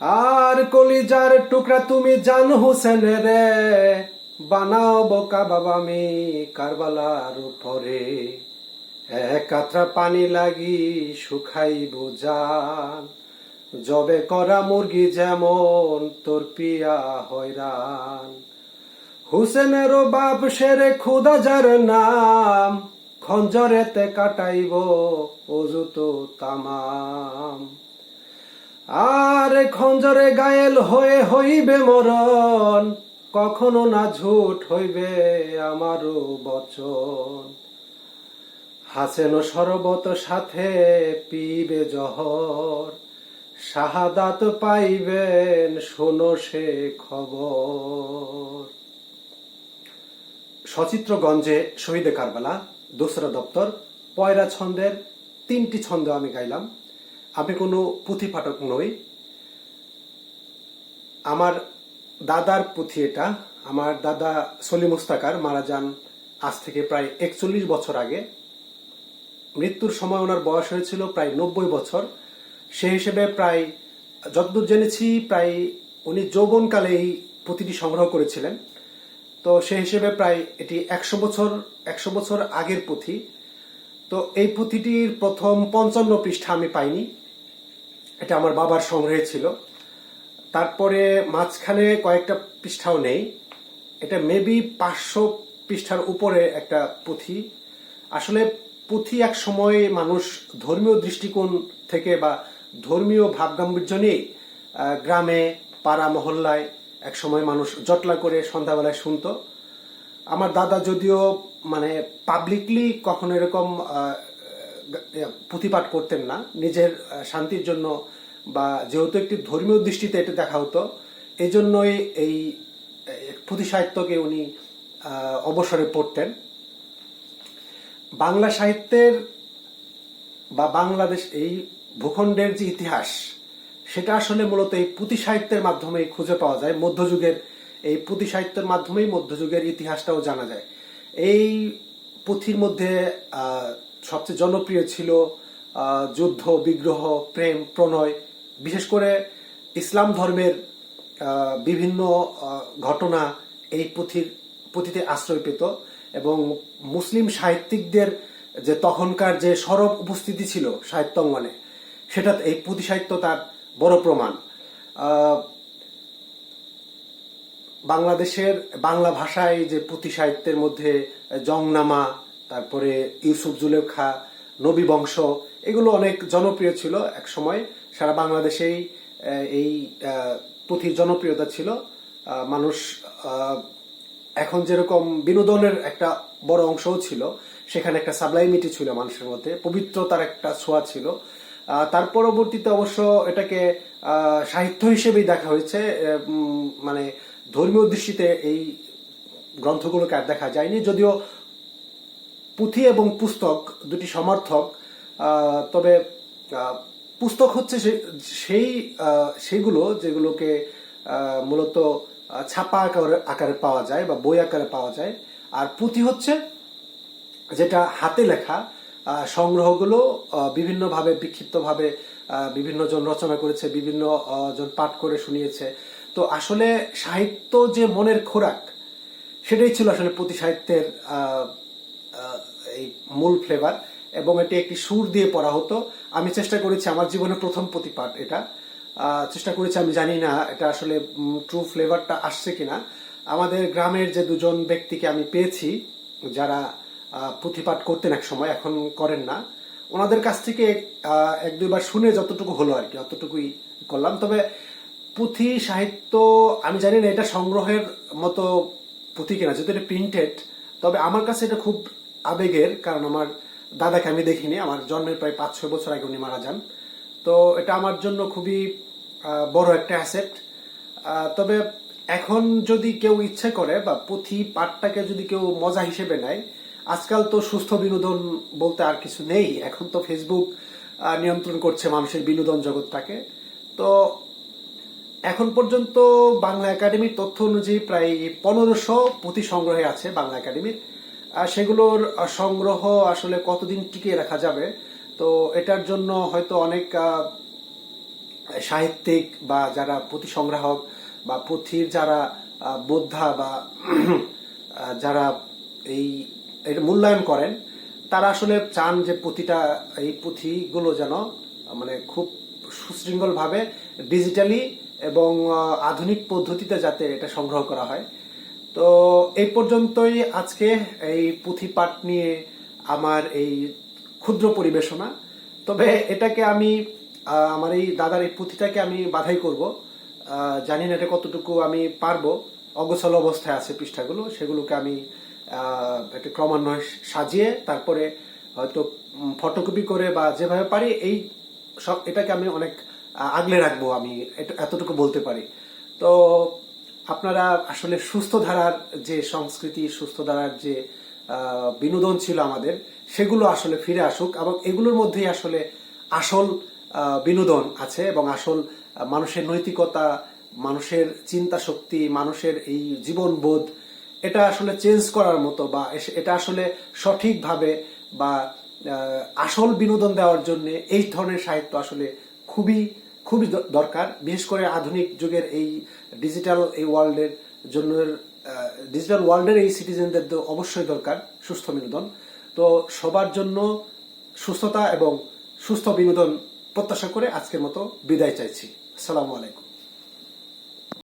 আর কলিজার টুকরা তুমি জান হোসেন রে। বানাও বোকা বাবা আমি কারবালার উপরে। এক কাতরা পানি লাগি শুকাই বোজান জবে করা মুরগি যেমন তোর পিয়া হয়রান। হুসেনেরও বাপ সেরে খুদা যার নাম। খঞ্জরেতে কাটাইব অজু তো তামাম। আর খঞ্জরে গায়েল হয়ে হইবে মরণ, কখনো না ঝুট হইবে আমারও বচন। হাসেন সরবত সাথে পিবে জহর, শাহাদাত পাইবেন শোনো সে খবর। সচিত্রগঞ্জে শহীদে কারবালা দোসরা দপ্তর, পয়রা ছন্দের তিনটি ছন্দ আমি গাইলাম। আমি কোনো পুঁথি পাঠক নই। আমার দাদার পুঁথি এটা। আমার দাদা সলি মুস্তাকার, মারা যান আজ থেকে প্রায় একচল্লিশ বছর আগে। মৃত্যুর সময় ওনার বয়স হয়েছিল প্রায় নব্বই বছর। সে হিসেবে প্রায় যতদূর জেনেছি, প্রায় উনি যৌবনকালেই পুঁথিটি সংগ্রহ করেছিলেন। তো সেই হিসেবে প্রায় এটি একশো বছর একশো বছর আগের পুঁথি। তো এই পুঁথিটির প্রথম পঞ্চান্ন পৃষ্ঠা আমি পাইনি। এটা আমার বাবার সংগ্রহে ছিল। তারপরে মাঝখানে কয়েকটা পৃষ্ঠাও নেই। এটা মেবি পাঁচশো পৃষ্ঠার উপরে একটা পুঁথি। আসলে পুঁথি এক সময় মানুষ ধর্মীয় দৃষ্টিকোণ থেকে বা ধর্মীয় ভাবগাম্ভীর্য নিয়ে গ্রামে, পাড়া, মহল্লায় এক সময় মানুষ জটলা করে সন্ধ্যাবেলায় শুনতো। আমার দাদা যদিও মানে পাবলিকলি কখনো এরকম পুঁথিপাঠ করতেন না। নিজের শান্তির জন্য বা যেহেতু একটি ধর্মীয় দৃষ্টিতে এটা দেখা হতো এই জন্যই এই পুঁথি সাহিত্যকে উনি অবসরে পড়তেন। বাংলা সাহিত্যের বা বাংলাদেশ এই ভূখণ্ডের যে ইতিহাস সেটা আসলে মূলত এই পুঁথি সাহিত্যের মাধ্যমেই খুঁজে পাওয়া যায়। মধ্যযুগের এই পুঁথি সাহিত্যের মাধ্যমেই মধ্যযুগের ইতিহাসটাও জানা যায়। এই পুঁথির মধ্যে সবচেয়ে জনপ্রিয় ছিল যুদ্ধ, বিগ্রহ, প্রেম, প্রণয়, বিশেষ করে ইসলাম ধর্মের বিভিন্ন ঘটনা এই পুঁথির, পুঁথিতে আশ্রয় পেত এবং মুসলিম সাহিত্যিকদের যে তখনকার যে সরব উপস্থিতি ছিল সাহিত্য অঙ্গনে সেটা এই পুঁথি সাহিত্য তার বড় প্রমাণ। বাংলাদেশের বাংলা ভাষায় যে পুঁথি সাহিত্যের মধ্যে জংনামা, তারপরে ইউসুফ জুলেখা, নবী বংশ, এগুলো অনেক জনপ্রিয় ছিল এক সময় সারা বাংলাদেশেই এই পুঁথির জনপ্রিয়তা ছিল। মানুষ এখন যেরকম বিনোদনের একটা বড় অংশও ছিল, সেখানে একটা সাবলাইমিটি ছিল মানুষের মধ্যে, পবিত্রতার একটা ছোঁয়া ছিল। তার পরবর্তীতে অবশ্য এটাকে সাহিত্য হিসেবেই দেখা হয়েছে মানে ধর্মীয় দৃষ্টিতে এই গ্রন্থগুলোকে আর দেখা যায়নি। যদিও পুঁথি এবং পুস্তক দুটি সমর্থক তবে পুস্তক হচ্ছে সেই সেগুলো যেগুলোকে মূলত ছাপা আকারে আকারে পাওয়া যায় বা বই আকারে পাওয়া যায়। আর পুঁথি হচ্ছে যেটা হাতে লেখা সংগ্রহগুলো বিভিন্নভাবে বিক্ষিপ্তভাবে আহ, বিভিন্ন জন রচনা করেছে বিভিন্ন জন পাঠ করে শুনিয়েছে। তো আসলে সাহিত্য যে মনের খোরাক সেটাই ছিল আসলে পুঁথি সাহিত্যের এই মূল ফ্লেভার এবং এটি একটি সুর দিয়ে পড়া হতো। আমি চেষ্টা করেছি আমার জীবনের প্রথম প্রতিপাঠ এটা। চেষ্টা করেছি আমি জানি না এটা আসলে ট্রু ফ্লেভারটা আসছে কিনা। আমাদের গ্রামের যে দুজন ব্যক্তিকে আমি পেয়েছি যারা পুঁথিপাঠ করতেন এক সময়, এখন করেন না। ওনাদের কাছ থেকে এক দুইবার শুনে যতটুকু হলো আর কি, অতটুকুই করলাম। তবে পুঁথি সাহিত্য, আমি জানি না এটা সংগ্রহের মতো পুঁথি কিনা, যেহেতু এটা প্রিন্টেড তবে আমার কাছে এটা খুব আবেগের, কারণ আমার দাদাকে আমি দেখিনি, আমার জন্মের প্রায় পাঁচ ছয় বছর আগে উনি মারা যান। তো এটা আমার জন্য খুবই বড় একটা অ্যাসেট তবে এখন যদি কেউ ইচ্ছে করে বা পুঁথি পাঠটাকে যদি কেউ মজা হিসেবে নেয় আজকাল তো সুস্থ বিনোদন বলতে আর কিছু নেই। এখন তো ফেসবুক নিয়ন্ত্রণ করছে মানুষের বিনোদন জগৎটাকে। তো এখন পর্যন্ত বাংলা একাডেমির তথ্য অনুযায়ী প্রায় পনেরোশো পুঁথি সংগ্রহে আছে বাংলা একাডেমির। সেগুলোর সংগ্রহ আসলে কতদিন টিকিয়ে রাখা যাবে? তো এটার জন্য হয়তো অনেক সাহিত্যিক বা যারা পুঁথি সংগ্রাহক বা পুঁথির যারা বোদ্ধা বা যারা এই এর মূল্যায়ন করেন, তারা আসলে চান যে পুঁথিটা, এই পুঁথিগুলো যেন মানে খুব সুশৃঙ্খল ভাবে ডিজিটালি এবং আধুনিক পদ্ধতিতে যাতে এটা সংগ্রহ করা হয়। তো এই পর্যন্তই আজকে এই পুঁথি পাঠ নিয়ে আমার এই ক্ষুদ্র পরিবেশনা। তবে এটাকে আমি আমার এই দাদার এই পুঁথিটাকে আমি বাধাই করব। জানি না এটা কতটুকু আমি পারব। অগোছালো অবস্থায় আছে পৃষ্ঠাগুলো, সেগুলোকে আমি একটা ক্রমান্বয়ে সাজিয়ে তারপরে হয়তো ফটোকপি করে বা যেভাবে পারি, এই সব এটাকে আমি অনেক আগলে রাখব আমি এতটুকু বলতে পারি। তো আপনারা আসলে সুস্থ ধারার যে সংস্কৃতি, সুস্থ ধারার যে বিনোদন ছিল আমাদের, সেগুলো আসলে ফিরে আসুক এবং এগুলোর মধ্যেই আসলে আসল বিনোদন আছে এবং আসল মানুষের নৈতিকতা, মানুষের চিন্তা শক্তি মানুষের এই জীবনবোধ এটা আসলে চেঞ্জ করার মতো বা এটা আসলে সঠিকভাবে বা আসল বিনোদন দেওয়ার জন্য এই ধরনের সাহিত্য আসলে খুবই খুবই দরকার। বিশেষ করে আধুনিক যুগের এই ডিজিটাল এই ওয়ার্ল্ডের জন্য ডিজিটাল ওয়ার্ল্ডের এই সিটিজেনদের তো অবশ্যই দরকার সুস্থ বিনোদন। তো সবার জন্য সুস্থতা এবং সুস্থ বিনোদন প্রত্যাশা করে আজকের মতো বিদায় চাইছি। আসসালামু আলাইকুম।